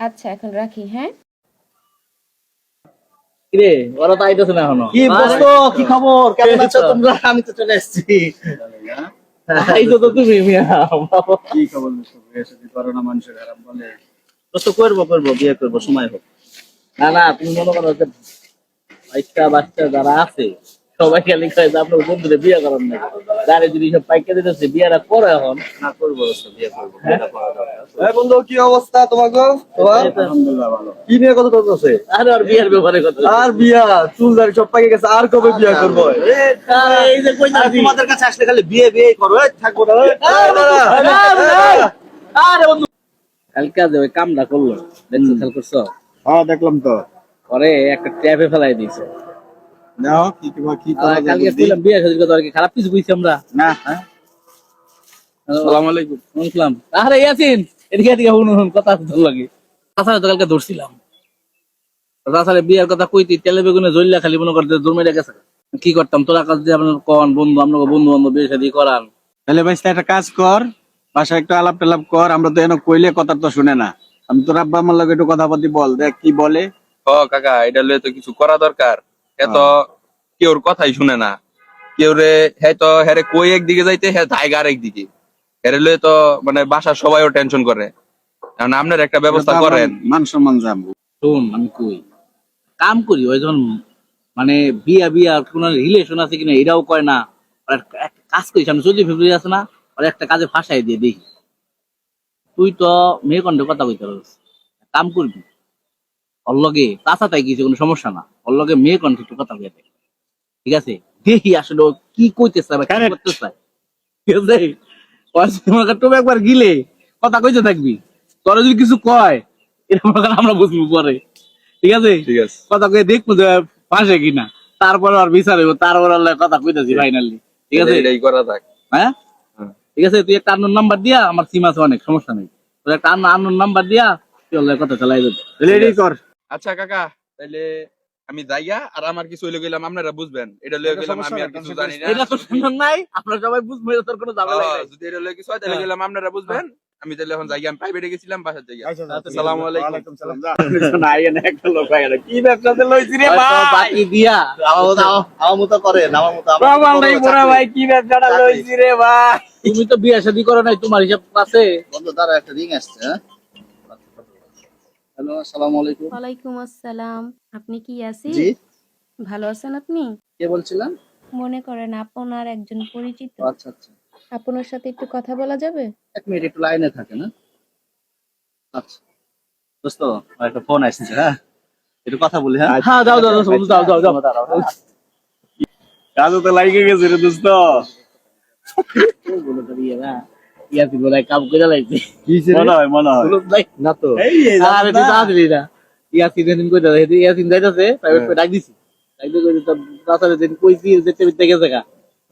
আচ্ছা এখন রাখি হ্যাঁ? কিরে ওরা তো আইতেছে না এখনও। কি দোস্ত কি খবর? কেমন আছো? তোমরা আমি তো চলে এসেছি আইতো তো তুমি মিয়া কি খবর বিয়ে শাদী না মানুষের খারাপ বলে। দোস্ত করব করব বিয়ে করব সময় হোক। না না তুমি মনে করো যে বাচ্চা বাচ্চা যারা আছে সবাই খালি কয় যে আপনার বন্ধুরে বিয়ে করার না যারা যদি সব পাইকে দিতেছে বিয়েটা করে এখন। না করব বিয়ে করব। দরকার। এই বন্ধু কি অবস্থা তোমাকে? তোমার? কি নিয়ে কথা আরে আর বিয়ের ব্যাপারে কথা আর বিয়া চুল দাড়ি সব পাকে গেছে আর কবে বিয়া করব? এই যে কই তোমাদের কাছে আসলে খালি বিয়ে বিয়ে করো এই থাকব না আরে বন্ধু। কালকে যে ওই কামটা করল দেখছ খেয়াল করছ? হ্যাঁ দেখলাম তো। পরে একটা ট্যাপে ফেলাই দিয়েছে। নাও কি কি কি করা যায় কালকে বুদ্ধি? বিয়ে শাদী কথা আর কি খারাপ কিছু বুঝছি আমরা। না হ্যাঁ। আসসালামু আলাইকুম। শুনলাম আরে ইয়াসিন এদিকে এদিকে হুন হুন কথা আছে তোর লাগে। তাছাড়া তো কালকে ধরছিলাম। তাছাড়া বিয়ের কথা কইতি তেলে বেগুনে জ্বললা খালি মনে করতে দূর মেরে গেছে। কি করতাম তোরা কাছে যে আপনার কন বন্ধু আপনার বন্ধু বান্ধব বিয়ে শাদী করান? তাহলে ভাই একটা কাজ কর বাসায় একটু আলাপ টালাপ কর আমরা তো এনে কইলে কথা তো শুনে না। আমি তোর আব্বা আমার লগে একটু কথা পাতি বল দেখ কি বলে। ও কাকা এটা লয়ে তো কিছু করা দরকার। এত কেউর কথাই শুনে না। কেউ রে হ্যাঁ তো হ্যারে কই একদিকে যাইতে হ্যাঁ জায়গা আর একদিকে। হ্যারে লয়ে তো মানে বাসার সবাইও টেনশন করে। কারণ আপনার একটা ব্যবস্থা করেন। মান সম্মান যাব শোন আমি কই? কাম করি ওই যখন মানে বিয়া বিয়া কোন রিলেশন আছে কিনা এটাও কয় না আর একটা একটা কাজ করি সামনে চোদ্দ ফেব্রুয়ারি আছে না আর একটা কাজে ফাঁসাই দিয়ে দেখি। তুই তো মেয়ে কণ্ঠে কথা কইতে পারছিস কাম করবি। ওর লগে তাছা তাই কিছু কোনো সমস্যা না। ওর লগে মেয়ে কণ্ঠে একটু কথা কইতে ঠিক আছে? দেখি আসলে ও কি কইতে চায় বা কি করতে চায় ঠিক আছে? তুমি একবার গিলে কথা কইতে থাকবি। তোরা যদি কিছু কয় এরকম আমরা বুঝব পরে। ঠিক আছে? ঠিক আছে। কথা কয়ে দেখব যে পাশে কিনা। তারপরে আর বিচার হইব তারপরে আর কথা কইতাছি ফাইনালি ঠিক আছে? এটাই করা থাক। হ্যাঁ? ঠিক আছে? তুই একটা আন্নোর নাম্বার দিয়া আমার সিম আছে অনেক সমস্যা নেই। তোর একটা আন্নোর নাম্বার দিয়া তুই লগে কথা চালাই দেবে রেডি কর আচ্ছা কাকা তাহলে আমি যাইয়া আর আমার কিছু হইলে গেলাম আপনারা বুঝবেন। এটা লয়ে গেলাম আমি আর কিছু জানি না। এটা তো সুন্দর নাই আপনারা সবাই বুঝব এটা তোর কোনো ঝামেলা হ্যাঁ, নাই। যদি এটা লয়ে কিছু হয় তাহলে গেলাম আপনারা বুঝবেন। আমি তাহলে এখন যাই আমি প্রাইভেটে গেছিলাম বাসার জায়গা আসসালামু আলাইকুম। ওয়ালাইকুম সালাম। যা। নাই এনে একটা লোক আইয়া কি ব্যবসাতে লইছি রে ভাই? বাকি দিয়া আমার মতো আমার মতো করেন আমার মতো আমার বাবা নাই বড় ভাই কি ব্যবসাটা। লইছি রে ভাই? তুমি তো বিয়া শাদী করো নাই তোমার হিসাব আছে? বন্ধু দাঁড়া একটা রিং আসছে হ্যাঁ? হ্যালো আসসালামু আলাইকুম। ওয়ালাইকুম আসসালাম। আপনি কি আছি জি। ভালো আছেন আপনি? কে বলছিলেন? মনে করেন আপনার একজন পরিচিত। আচ্ছা আচ্ছা। আপনার সাথে একটু কথা বলা যাবে? এক মিনিট একটু লাইনে থাকে না আচ্ছা। দোস্ত আমার একটা ফোন আসছে হ্যাঁ? একটু কথা বলি হ্যাঁ? হ্যাঁ যাও যাও যাও বন্ধু, যাও যাও যাও। তো লাগে গেছে রে দোস্ত। বলে ইয়ে না ইয়াসিন বলে কাম করে লাইছে। মনে হয় মনে হয়। না তো। এই এই আরে তুই তাড়াতাড়ি না। ইয়াসিন এদিন কইতা হেদি ইয়াসিন যাইতাছে প্রাইভেট করে ডাক দিছি। ডাক দিয়ে কইতে তাড়াতাড়ি কইছি যেতে বিতে গেছে গা।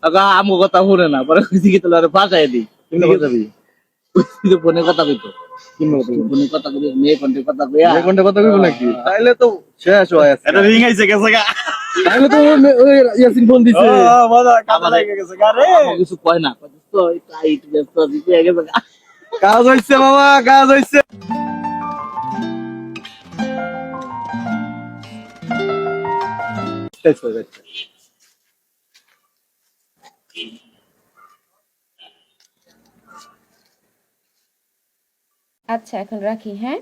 কাকা আমগো কথা শুনে না। পরে কইছি কি তোর ভাষায় দি। তুমি কথা বলি কইছি তো ফোনে কথা কইতো ফোনে কথা কই মেয়ে ফোনে কথা কইয়া এক ঘণ্টা কথা কইবো নাকি? তাইলে তো শেষ হয়ে আছে এটা রিং আইছে গেছে গা। তাইলে তো ওই- ইয়াসিন ফোন দিছে। ও মজা কাজে লাগে গেছে গা রে। কিছু কয় না কইছে তো টাইট ব্যস্ত দিতে গেছে গা? কাজ হইছে মামা কাজ হইছে। আচ্ছা এখন রাখি হ্যাঁ?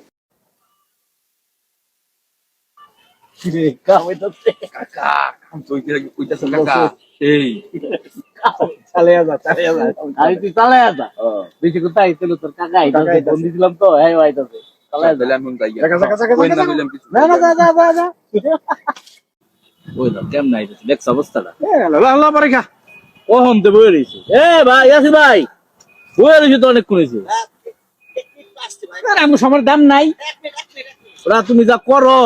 কাম হইতাছে আমি সময়ের দাম নাই। ওরা তুমি যা করো।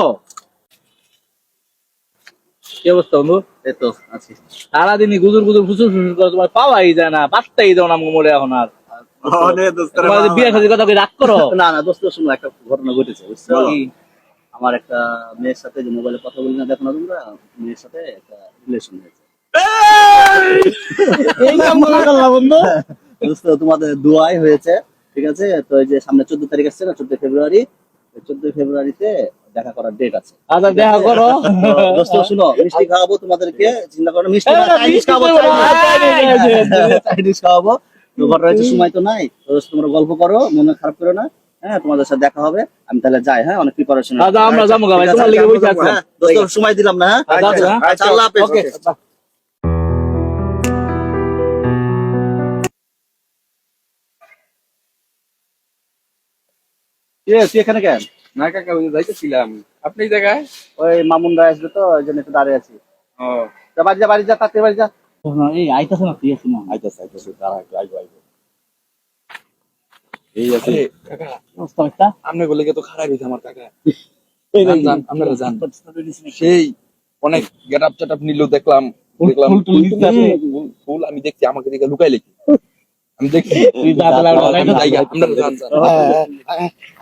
কি অবস্থা বন্ধু? এই তো আছি। সারাদিনই গুজুর গুজুর ফুসুর ফুসুর করে তোমার পাওয়াই যায় না পাত্তাই দাও না মরে এখন আর। বিয়ে সাথে কথা রাগ করো? না না দোস্ত শুনো একটা ঘটনা ঘটেছে বুঝছ? আমার একটা মেয়ের সাথে যে মোবাইলে কথা বলি না দেখো না তোমরা? মেয়ের সাথে একটা রিলেশন হয়েছে। এই! কাম করে করলা বন্ধু তোমাদের দোয়াই হয়েছে ঠিক আছে? তো এই যে সামনে চোদ্দ তারিখ আসছে না চোদ্দ ফেব্রুয়ারি চোদ্দই ফেব্রুয়ারিতে দেখা করার ডেট আছে। আচ্ছা দেখা করো। দোস্ত শুনো মিষ্টি খাওয়াবো তোমাদেরকে চিন্তা করো মিষ্টি হ্যাঁ, চাইনিজ খাওয়াবো। তো ঘটনা হচ্ছে সময় তো নাই। তো তোমরা গল্প করো মনে খারাপ করো না। হ্যাঁ তোমাদের সাথে দেখা হবে। আমি তাহলে যাই হ্যাঁ অনেক প্রিপারেশন আচ্ছা, আমরা যাব ভাই, তোমার লেগে বসে আছি। দোস্ত সময় দিলাম না হ্যাঁ। আচ্ছা, আচ্ছা, হ্যাঁ। আচ্ছা আল্লাহ হাফেজ এ, তুই এখানে কেন? না কাকা ওই যাইতেছিলাম। আপনি এই জায়গায়? ওই মামুনরা আসবে তো ওই জন্য একটু দাঁড়িয়ে আছি। ও। যা বাড়ি যা বাড়ি যা তাতে বাড়ি যা। এই আইতাছে না তুই না। আইতাছে আইতাছে দাঁড়া একটু আইবো আইবো। এই আছে। কাকা। একটা। তো খারাপ হইছে আমার কাকা? যান, যান, আপনারা যান সেই অনেক গেট আপ চেট আপ নিল দেখলাম দেখলাম। ফুল আমি দেখছি আমাকে দেখে লুকাই লেখি আমি দেখছি। আমরা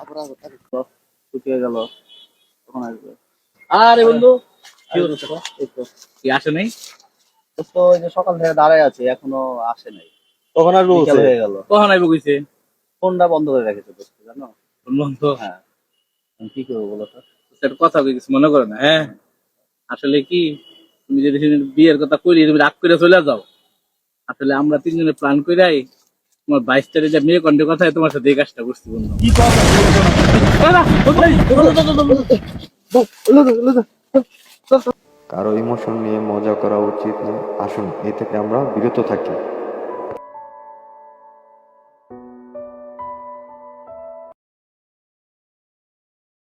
আমি যাই যাই, আপনারা যান, যান। ছুটি গেল তখন আসবে। আরে বন্ধু কি এই হচ্ছে? তো, এই তো কি আসে নাই? তো ওই যে সকাল থেকে দাঁড়ায় আছে এখনও আসে নাই। তখন আর হয়ে গেল। কখন আইব কইছে? ফোনটা বন্ধ করে রেখেছে দোস্ত জানো? বন্ধ? হ্যাঁ। কি করব বলো তো? একটা কথা কিছু মনে করো না হ্যাঁ? আসলে কি তুমি যদি বিয়ের কথা কইলি তুমি রাগ করে চলে যাও। আসলে আমরা তিনজনে প্ল্যান কইরাই তোমার বাইশ তারিখে মেয়ে কন্টে কথা তোমার সাথে এই কাজটা করছি বন্ধু। কারও ইমোশন নিয়ে মজা করা উচিত নয়। আসুন এ থেকে আমরা বিরত থাকি।